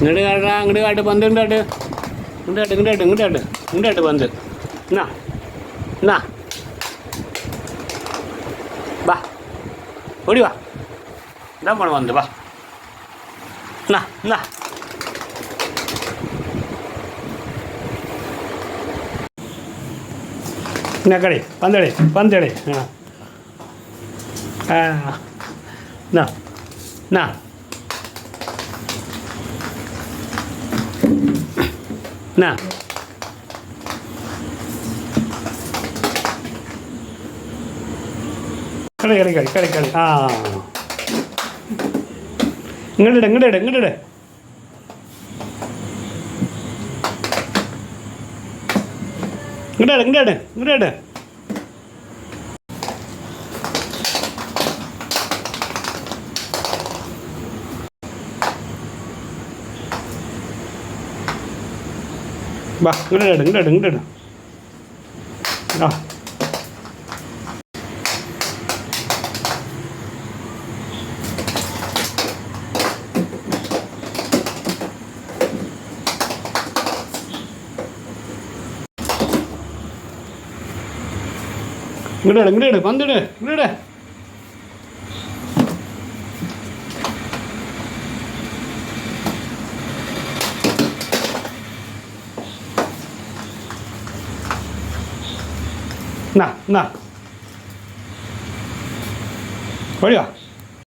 ഇങ്ങോട്ട് കാട്ടാ ഇങ്ങോട്ട് കാട്ട് പന്ത് ഇങ്ങോട്ട് ഇങ്ങോട്ട് ഇങ്ങോട്ട് ഇങ്ങോട്ട് ഇങ്ങോട്ട് പന്ത് എന്നാ എന്നാ വാ ഓടി വാ ഇതാ പോണ പന്ത് വാ എന്നാ എന്നാ நக்கடி பந்தடி பந்தடி ஆ ஆ نعم കളി കളി കളി കളി കളി ആ ഇങ്ങോട്ടിട ഇങ്ങോട്ടിട ഇങ്ങോട്ടിട ഇങ്ങോട്ടിട ഇങ്ങോട്ടിട ഇങ്ങോട്ടിട Bà, đứng đây, đứng đây, đứng đây. Rồi. இங்கிட்டு இங்கிட்டு வந்துடு இங்கிட்டு 那那，我来。